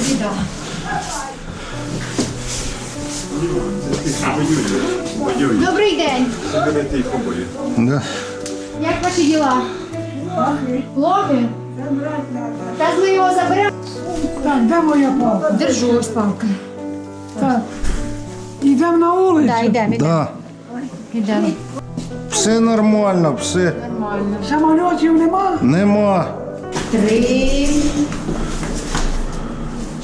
Да. Добрий день. Да. Як ваші діла? Плохи? Зараз ми його заберемо. Так, де моя палка? Держу ось палка. Так. Йдемо на вулицю. Так, йдемо, йдемо. Да. Йдемо. Все нормально, все. Нормально. Самольотів нема? Нема. Три.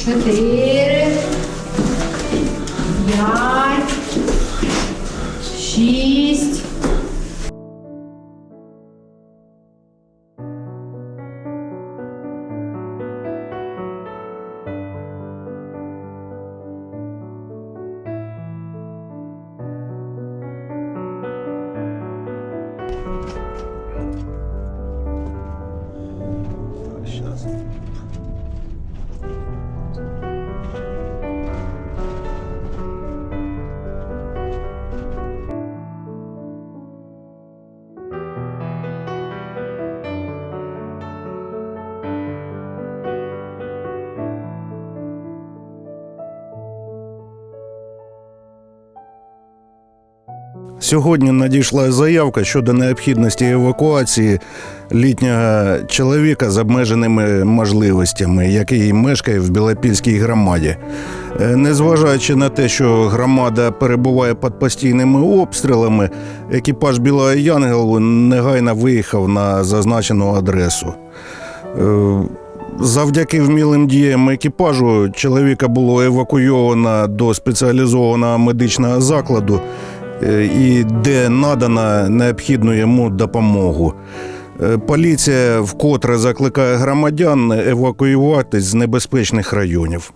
Чотири. П'ять. Сьогодні надійшла заявка щодо необхідності евакуації літнього чоловіка з обмеженими можливостями, який мешкає в Білопільській громаді. Е, Незважаючи на те, що громада перебуває під постійними обстрілами, екіпаж Білого Янгелу негайно виїхав на зазначену адресу. Е, Завдяки вмілим діям екіпажу чоловіка було евакуйовано до спеціалізованого медичного закладу, і де надана необхідну йому допомогу. Е, Поліція вкотре закликає громадян евакуюватись з небезпечних районів.